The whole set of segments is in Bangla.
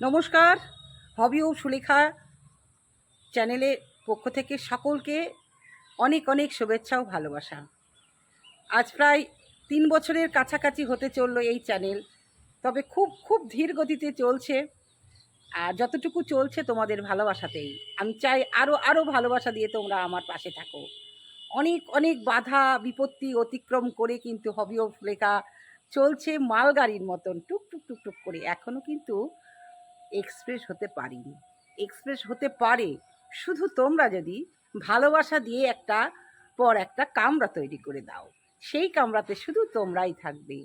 নমস্কার, হবি ও সুলেখা চ্যানেলের পক্ষ থেকে সকলকে অনেক অনেক শুভেচ্ছা ও ভালোবাসা। আজ প্রায় তিন বছরের কাছাকাছি হতে চলল এই চ্যানেল, তবে খুব খুব ধীর গতিতে চলছে আর যতটুকু চলছে তোমাদের ভালোবাসাতেই। আমি চাই আরও আরও ভালোবাসা দিয়ে তোমরা আমার পাশে থাকো। অনেক অনেক বাধা, বিপত্তি অতিক্রম করে কিন্তু হবি ও সুলেখা চলছে মালগাড়ির মতন টুক টুক টুক টুক করে। এখনও কিন্তু এক্সপ্রেস হতে পারিনি। এক্সপ্রেস হতে পারে, শুধু তোমরা যদি ভালোবাসা দিয়ে একটা পর একটা কামরা তৈরি করে দাও। সেই কামরাতে শুধু তোমরাই থাকবে,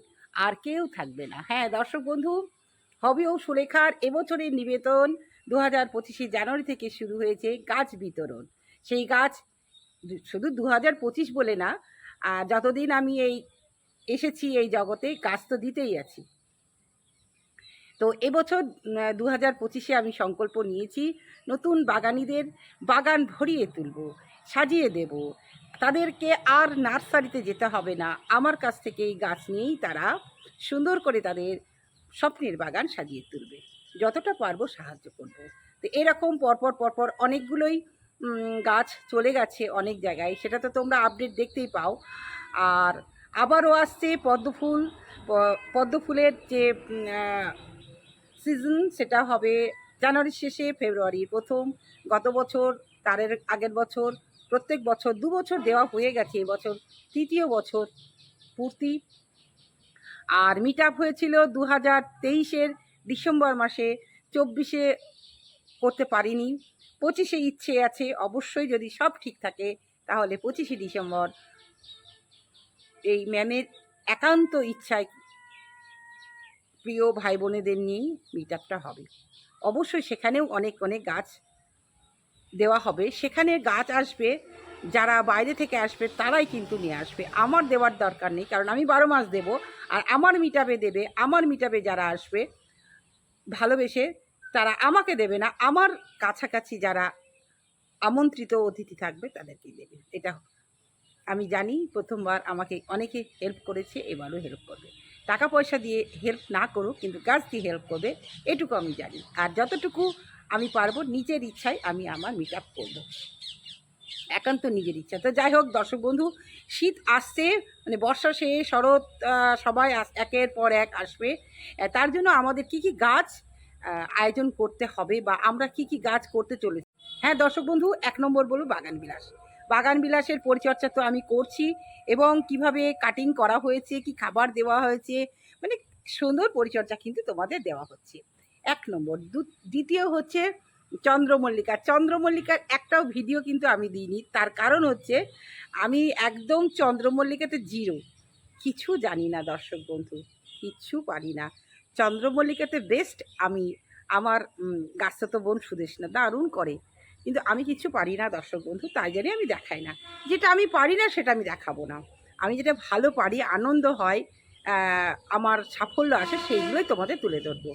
আর কেউ থাকবে না। হ্যাঁ দর্শক বন্ধু, হবি ও সুলেখার এবছরের নিবেদন দু হাজার পঁচিশে জানুয়ারি থেকে শুরু হয়েছে গাছ বিতরণ। সেই গাছ শুধু দু হাজার পঁচিশ বলে না যতদিন আমি এই এসেছি এই জগতে, গাছ তো দিতেই আছি। তো এবছর দু হাজার পঁচিশে আমি সংকল্প নিয়েছি, নতুন বাগানিদের বাগান ভরিয়ে তুলব, সাজিয়ে দেব। তাদেরকে আর নার্সারিতে যেতে হবে না। আমার কাছ থেকে এই গাছ নিয়েই তারা সুন্দর করে তাদের স্বপ্নের বাগান সাজিয়ে তুলবে। যতটা পারব সাহায্য করব। তো এরকম পরপর পরপর অনেকগুলোই গাছ চলে গেছে অনেক জায়গায়। সেটা তো তোমরা আপডেট দেখতেই পাও। আর আবারও আসছে পদ্মফুল পদ্মফুলের যে সিজন সেটা হবে জানুয়ারির শেষে ফেব্রুয়ারির প্রথম গত বছর, তারের আগের বছর, প্রত্যেক বছর, দু বছর দেওয়া হয়ে গেছে এবছর, তৃতীয় বছর পূর্তি। আর মিট আপ হয়েছিল দু হাজার তেইশের ডিসেম্বর মাসে, চব্বিশে করতে পারিনি। পঁচিশে ইচ্ছে আছে, অবশ্যই যদি সব ঠিক থাকে, তাহলে পঁচিশে ডিসেম্বর এই ম্যামের একান্ত ইচ্ছায় প্রিয় ভাই বোনেদের নিয়েই মিট আপটা হবে। অবশ্যই সেখানেও অনেক অনেক গাছ দেওয়া হবে। সেখানে গাছ আসবে, যারা বাইরে থেকে আসবে তারাই কিন্তু নিয়ে আসবে। আমার দেওয়ার দরকার নেই, কারণ আমি বারো মাস দেব আর আমার মিটাপে দেবে, আমার মিটাপে যারা আসবে ভালোবেসে তারা আমাকে দেবে না। আমার কাছাকাছি যারা আমন্ত্রিত অতিথি থাকবে তাদেরকে দেবে। এটা আমি জানি, প্রথমবার আমাকে অনেকে হেল্প করেছে, এবারও হেল্প করবে। টাকা পয়সা দিয়ে হেল্প না করুক, কিন্তু গাছ দিয়ে হেল্প করবে, এটুকু আমি জানি। আর যতটুকু আমি পারব, নিজের ইচ্ছায় আমি আমার মিট আপ করব। একান্ত নিজের ইচ্ছা। তো যাই হোক, দর্শক বন্ধু, শীত আসছে মানে বর্ষা শেষ শরৎ সবাই একের পর এক আসবে। তার জন্য আমাদের কি কি গাছ আয়োজন করতে হবে বা আমরা কি কি গাছ করতে চলেছি? হ্যাঁ দর্শক বন্ধু, এক নম্বর বলব বাগান বিলাস। বাগান বিলাসের পরিচর্যা তো আমি করছি এবং কীভাবে কাটিং করা হয়েছে কি খাবার দেওয়া হয়েছে মানে সুন্দর পরিচর্যা কিন্তু তোমাদের দেওয়া হচ্ছে। এক নম্বর। দ্বিতীয় হচ্ছে চন্দ্রমল্লিকা। চন্দ্রমল্লিকার একটাও ভিডিও কিন্তু আমি দিইনি। তার কারণ হচ্ছে আমি একদম চন্দ্রমল্লিকাতে জিরো কিছু জানি না দর্শক বন্ধু কিচ্ছু পারি না। চন্দ্রমল্লিকাতে বেস্ট আমি আমার উম, গাছতো বোন সুদেশ না দারুণ করে। কিন্তু আমি কিছু পারি না, দর্শক বন্ধু, তাই জন্যই আমি দেখাই না। যেটা আমি পারি না, সেটা আমি দেখাবো না। আমি যেটা ভালো পারি, আনন্দ হয় আমার সাফল্য আসে, সেইগুলোই তোমাদের তুলে ধরবো।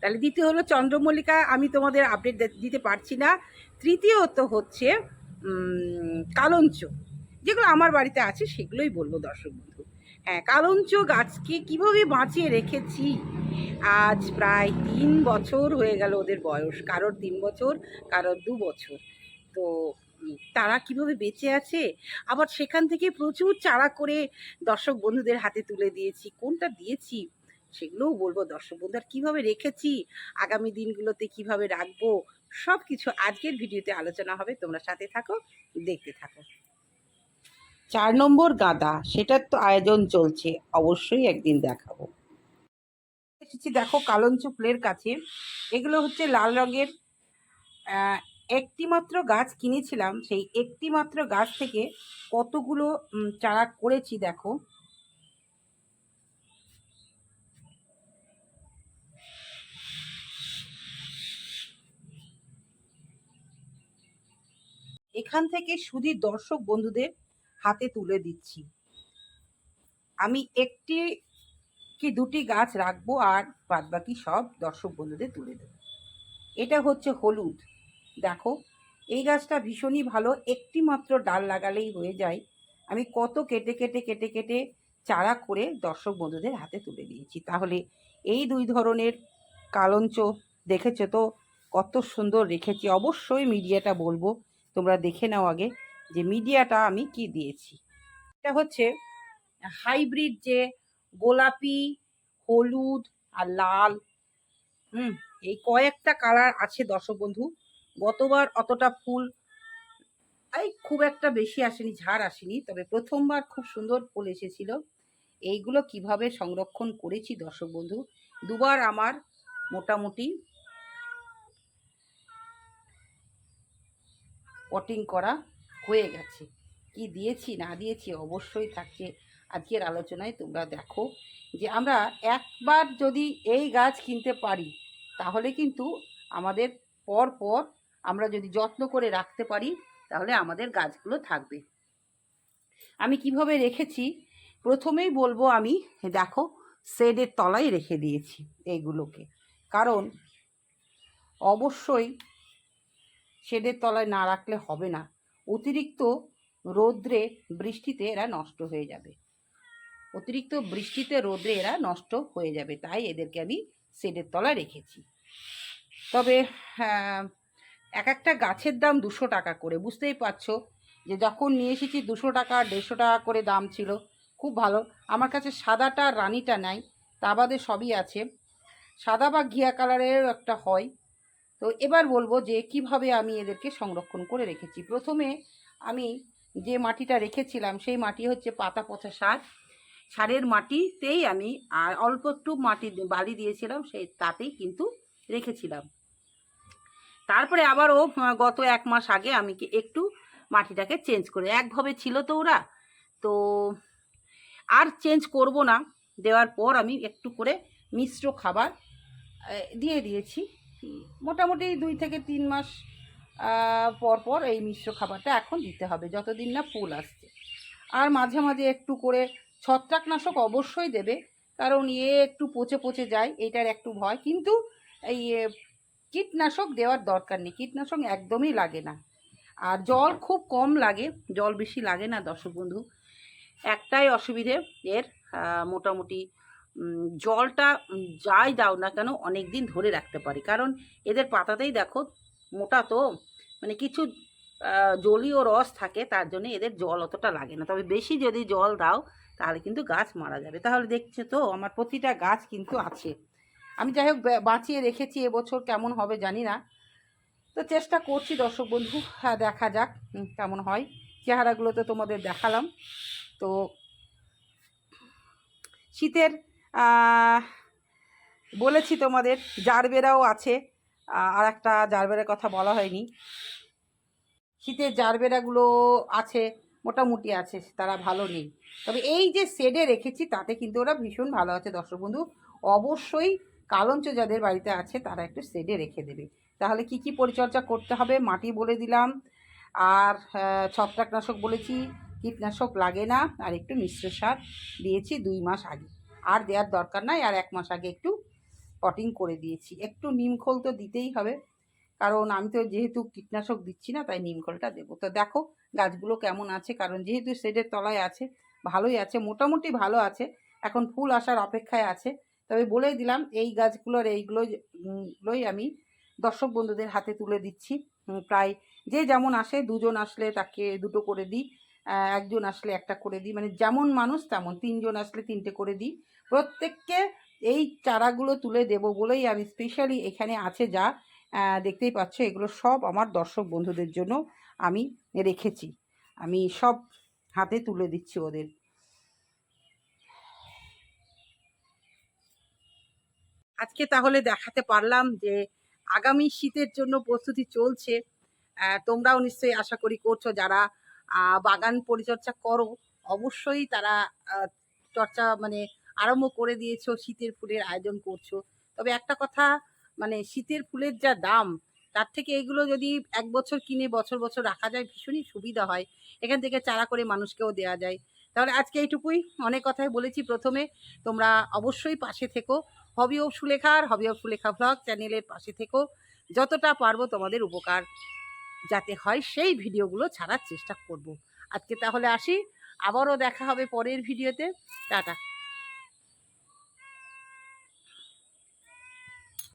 তাহলে দ্বিতীয় হলো চন্দ্রমল্লিকা, আমি তোমাদের আপডেট দিতে পারছি না। তৃতীয়ত হচ্ছে কালঞ্চ। যেগুলো আমার বাড়িতে আছে, সেগুলোই বলব, দর্শক বন্ধু। হ্যাঁ কালঞ্চ গাছকে কীভাবে বাঁচিয়ে রেখেছি? আজ প্রায় তিন বছর হয়ে গেল ওদের বয়স। কারোর তিন বছর, কারোর দু বছর। তো তারা কীভাবে বেঁচে আছে? আবার সেখান থেকে প্রচুর চারা করে দর্শক বন্ধুদের হাতে তুলে দিয়েছি। কোনটা দিয়েছি? সেগুলোও বলব। দর্শক বন্ধু আর কীভাবে রেখেছি? আগামী দিনগুলোতে কীভাবে রাখব? সব কিছু আজকের ভিডিওতে আলোচনা হবে। তোমরা সাথে থাকো, দেখতে থাকো। চার নম্বর গাঁদা, সেটার তো আয়োজন চলছে, অবশ্যই একদিন দেখাবো। এসেছি দেখো কালঞ্চ ফুলের কাছে, এগুলো হচ্ছে লাল রঙের। একটি মাত্র গাছ কিনেছিলাম, সেই একটি মাত্র গাছ থেকে কতগুলো চারা করেছি দেখো। এখান থেকে শুধু দর্শক বন্ধুদের হাতে তুলে দিচ্ছি। আমি একটি কি দুটি গাছ রাখব আর বাদবাকি সব দর্শক বন্ধুদের তুলে দেবো। এটা হচ্ছে হলুদ। দেখো, এই গাছটা ভীষণই ভালো। একটি মাত্র ডাল লাগালেই হয়ে যায়। আমি কত কেটে কেটে কেটে কেটে চারা করে দর্শক বন্ধুদের হাতে তুলে দিয়েছি। তাহলে এই দুই ধরনের কালঞ্চ দেখেছ তো? কত সুন্দর রেখেছি। অবশ্যই মিডিয়াটা বলব। তোমরা দেখে নাও আগে। যে মিডিয়াটা আমি কি দিয়েছি? এটা হচ্ছে হাইব্রিড যে গোলাপি, হলুদ আর লাল। হুম, এই কয়েকটা কালার আছে দর্শক বন্ধু। গতবার অতটা ফুল এই খুব একটা বেশি আসেনি, ঝাড় আসেনি। তবে প্রথমবার খুব সুন্দর ফুল এসেছিল। এইগুলো কীভাবে সংরক্ষণ করেছি দর্শক বন্ধু? দুবার আমার মোটামুটি পটিং করা হয়ে গেছে। কি দিয়েছি, না দিয়েছি অবশ্যই থাকছে। আজকের আলোচনায় তোমরা দেখো যে আমরা একবার যদি এই গাছ কিনতে পারি, তাহলে কিন্তু আমাদের পর পর আমরা যদি যত্ন করে রাখতে পারি, তাহলে আমাদের গাছগুলো থাকবে। আমি কীভাবে রেখেছি? প্রথমেই বলব আমি, দেখো, শেডের তলায় রেখে দিয়েছি এইগুলোকে। কারণ অবশ্যই শেডের তলায় না রাখলে হবে না। অতিরিক্ত রৌদ্রে বৃষ্টিতে এরা নষ্ট হয়ে যাবে। অতিরিক্ত বৃষ্টিতে রোদে এরা নষ্ট হয়ে যাবে, তাই এদেরকে আমি শেডের তলায় রেখেছি। তবে এক একটা গাছের দাম দুশো টাকা করে, বুঝতেই পারছ যে যখন নিয়ে এসেছি দুশো টাকা, দেড়শো টাকা করে দাম ছিল, খুব ভালো। আমার কাছে সাদাটা রানিটা নাই, তা বাদে সবই আছে। সাদা বা ঘিয়া কালারের একটা হয় তো এবার বলব যে কীভাবে আমি এদেরকে সংরক্ষণ করে রেখেছি। প্রথমে আমি যে মাটিটা রেখেছিলাম, সেই মাটি হচ্ছে পাতা পচা সার। সারের মাটিতেই আমি আর অল্প একটু মাটি বালি দিয়েছিলাম, সেই তাতেই কিন্তু রেখেছিলাম। তারপরে আবারও গত এক মাস আগে আমি কি একটু মাটিটাকে চেঞ্জ করে, একভাবে ছিল তো ওরা। তো আর চেঞ্জ করব না, দেওয়ার পর আমি একটু করে মিশ্র খাবার দিয়ে দিয়েছি। মোটামুটি দুই থেকে তিন মাস পর পর এই মিশ্র খাবারটা এখন দিতে হবে যতদিন না ফুল আসছে। আর মাঝে মাঝে একটু করে ছত্রাকনাশক অবশ্যই দেবে কারণ এ একটু পচে পচে যায় এটার একটু ভয় কিন্তু এই এ, কীটনাশক দেওয়ার দরকার নেই কীটনাশক একদমই লাগে না। আর জল খুব কম লাগে জল বেশি লাগে না দর্শক বন্ধু। একটাই অসুবিধে এর মোটামুটি জলটা যাই দাও না কেন অনেক দিন ধরে রাখতে পারি। কারণ এদের পাতাতেই দেখো মোটা তো মানে কিছু জলীয় রস থাকে, তার জন্য এদের জল অতটা লাগে না। তবে বেশি যদি জল দাও, তাহলে কিন্তু গাছ মারা যাবে। তাহলে দেখছ তো, আমার প্রতিটা গাছ কিন্তু আছে। আমি যাই হোক বাঁচিয়ে রেখেছি, এবছর কেমন হবে জানি না। তো চেষ্টা করছি দর্শক বন্ধু হ্যাঁ দেখা যাক কেমন হয়। চেহারাগুলো তো তোমাদের দেখালাম। তো শীতের বলেছি তোমাদের, জারবেরাও আছে। আর একটা জারবেরার কথা বলা হয়নি। শীতের জারবেরাগুলো আছে, মোটামুটি আছে, তারা ভালো নেই। তবে এই যে শেডে রেখেছি, তাতে কিন্তু ওরা ভীষণ ভালো আছে। দর্শক বন্ধু, অবশ্যই কালঞ্চ যাদের বাড়িতে আছে, তারা একটু শেডে রেখে দেবে। তাহলে কি কি পরিচর্যা করতে হবে, মাটি বলে দিলাম। আর ছত্রাকনাশক বলেছি, কীটনাশক লাগে না। আর একটু মিশ্র সার দিয়েছি দুই মাস আগে। আর দেওয়ার দরকার নাই। আর এক মাস আগে একটু পটিং করে দিয়েছি। একটু নিমখোল তো দিতেই হবে। কারণ আমি তো যেহেতু কীটনাশক দিচ্ছি না, তাই নিমখোলটা দেবো। তো দেখো গাছগুলো কেমন আছে। কারণ যেহেতু শেডের তলায় আছে, ভালোই আছে, মোটামুটি ভালো আছে। এখন ফুল আসার অপেক্ষায় আছে। তবে বলেই দিলাম, এই গাছগুলোর এইগুলো গুলোই আমি দর্শক বন্ধুদের হাতে তুলে দিচ্ছি। প্রায় যে যেমন আসে, দুজন আসলে তাকে দুটো করে দিই। একজন আসলে একটা করে দিই। মানে যেমন মানুষ তেমন, তিনজন আসলে তিনটে করে দিই। প্রত্যেককে এই চারাগুলো তুলে দেব বলেই আমি স্পেশালি এখানে আছে যা দেখতেই পাচ্ছ এগুলো সব আমার দর্শক বন্ধুদের জন্য আমি রেখেছি। আমি সব হাতে তুলে দিচ্ছি ওদের। আজকে তাহলে দেখাতে পারলাম যে আগামী শীতের জন্য প্রস্তুতি চলছে। তোমরাও নিশ্চয়ই আশা করি করছ যারা বাগান পরিচর্যা করো, অবশ্যই তারা চর্চা মানে আরম্ভ করে দিয়েছ, শীতের ফুলের আয়োজন করছ। তবে একটা কথা মানে শীতের ফুলের যা দাম, তার থেকে এগুলো যদি এক বছর কিনে বছর বছর রাখা যায়, ভীষণই সুবিধা হয়। এখান থেকে চারা করে মানুষকেও দেওয়া যায়। তাহলে আজকে এইটুকুই, অনেক কথাই বলেছি প্রথমে। তোমরা অবশ্যই পাশে থেকো। হবি অফ সুলেখার হবি অফ সুলেখা ব্লগ চ্যানেলের পাশে থেকো। যতটা পারব তোমাদের উপকার। যাতে হয় সেই ভিডিওগুলো ছাড়ার চেষ্টা করব। আজকে তাহলে আসি, আবারও দেখা হবে পরের ভিডিওতে। টাটা।